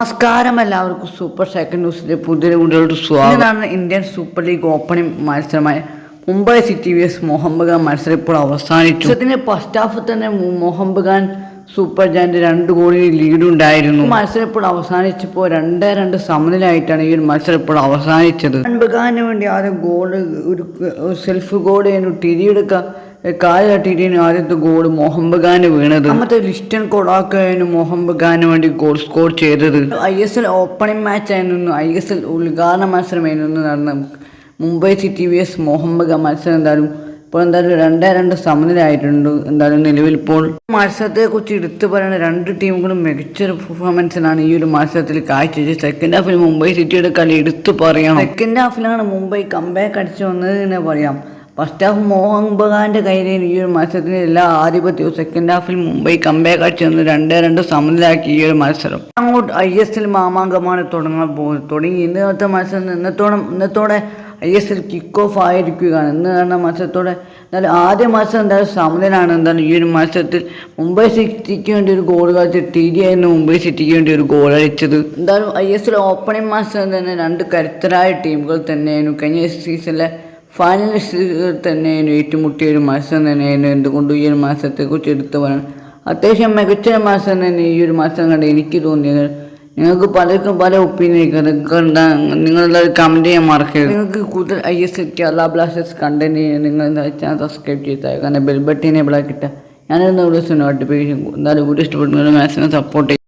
നമസ്കാരം എല്ലാവർക്കും. Super second ന്യൂസിലെ പുതിയ വീഡിയോയുടെ സ്വാഗതം. ഇതാണ് Indian super league opening മത്സരമായ Mumbai city v s Mohun Bagan മത്സരം ഇപ്പോൾ അവസാനിച്ചു. അതിന്റെ ഫസ്റ്റ് ഹാഫ് തന്നെ മോഹൻ ബഗാൻ സൂപ്പർ ജാൻഡ് രണ്ട് ഗോളിന് ലീഡ് ഉണ്ടായിരുന്നു. മത്സരം ഇപ്പോൾ അവസാനിച്ചപ്പോൾ രണ്ടേ രണ്ട് സമനിലായിട്ടാണ് ഈ ഒരു മത്സരം ഇപ്പോൾ അവസാനിച്ചത്. ബഗാന് വേണ്ടി ആദ്യം ഗോൾ ഒരു സെൽഫ് ഗോൾ ചെയ്യുന്നു തിരിയെടുക്കാൻ കാൽ തട്ടിയിട്ടാണ് ആദ്യത്തെ ഗോൾ മോഹം ബഗാന് വീണത്. അന്നത്തെ ലിസ്റ്റൻ കൊടാക്കായിരുന്നു മോഹം ബഗാന് വേണ്ടി ഗോൾ സ്കോർ ചെയ്തത്. I S L opening match ആയിരുന്നു ഐ എസ് എൽ ഉദ്ഘാടന മത്സരമായിരുന്നു നടന്ന. മുംബൈ സിറ്റി വി എസ് മോഹം ബഗാൻ മത്സരം എന്തായാലും ഇപ്പോൾ എന്തായാലും രണ്ടേ രണ്ട് സമനിലായിട്ടുണ്ട് എന്തായാലും നിലവിൽ ഇപ്പോൾ. മത്സരത്തെ കുറിച്ച് എടുത്തു പറയുന്ന രണ്ട് ടീമുകളും മികച്ചൊരു പെർഫോമൻസിനാണ് ഈ ഒരു മത്സരത്തിൽ കാഴ്ചവെച്ചത്. സെക്കൻഡ് ഹാഫിൽ മുംബൈ സിറ്റിയുടെ കളി എടുത്തു പറയണം. സെക്കൻഡ് ഹാഫിലാണ് മുംബൈ കംബാക്ക് അടിച്ചു വന്നത് തന്നെ പറയാം. ഫസ്റ്റ് ഹാഫ് മോഹൻ ബഗാന്റെ കയ്യിൽ ഈ ഒരു മത്സരത്തിന് എല്ലാ ആധിപത്യവും സെക്കൻഡ് ഹാഫിൽ മുംബൈ കംബാക്ക് കാഴ്ച വന്ന് രണ്ടേ രണ്ട് സമനിലാക്കി ഈ ഒരു മത്സരം. അങ്ങോട്ട് ഐ എസ് എൽ മാമാങ്കമാണ് തുടങ്ങാൻ പോകുന്നത്. തുടങ്ങി ഇന്നത്തെ മത്സരം ഇന്നത്തോടെ ഇന്നത്തോടെ I S L kick off ആയിരിക്കുകയാണ്. ഇന്ന് കാണുന്ന മത്സരത്തോടെ എന്നാലും ആദ്യ മത്സരം എന്തായാലും സമനിലാണ്. എന്താണ് ഈ ഒരു മത്സരത്തിൽ മുംബൈ സിറ്റിക്ക് വേണ്ടി ഒരു ഗോൾ കളിച്ച് ടി ഡി ആയിരുന്നു മുംബൈ സിറ്റിക്ക് വേണ്ടി ഒരു ഗോൾ അടിച്ചത്. എന്തായാലും ഐ എസ് എൽ ഓപ്പണിംഗ് മത്സരം തന്നെ രണ്ട് കരുത്തരായ ടീമുകൾ തന്നെയായിരുന്നു. കഴിഞ്ഞ സീസണിലെ ഫൈനലിസ്റ്റുകൾ തന്നെയാണ് ഏറ്റുമുട്ടിയ ഒരു മത്സരം തന്നെയായിരുന്നു എന്തുകൊണ്ടും ഈ ഒരു മത്സരത്തെക്കുറിച്ച് എടുത്തു പറയണം അത്യാവശ്യം മികച്ച ഒരു മത്സരം തന്നെ ഈ ഒരു മത്സരം കണ്ട് എനിക്ക് തോന്നിയത്. നിങ്ങൾക്ക് പലർക്കും പല ഒപ്പീനിയൻ നിങ്ങളെല്ലാവരും കമന്റ് ചെയ്യാൻ മറക്കരുത്. നിങ്ങൾക്ക് കൂടുതൽ I S L Kerala blasters content ചെയ്യാൻ നിങ്ങൾ എന്താ ചാനൽ സബ്സ്ക്രൈബ് ചെയ്താൽ കാരണം ബെൽബട്ടിനെ ബട്ടൺ കിട്ടുക ഞാനിരുന്ന വീഡിയോസ് നോട്ടിഫിക്കേഷൻ എന്തായാലും കൂടി ഇഷ്ടപ്പെടുന്ന മാക്സിമം സപ്പോർട്ട് ചെയ്യും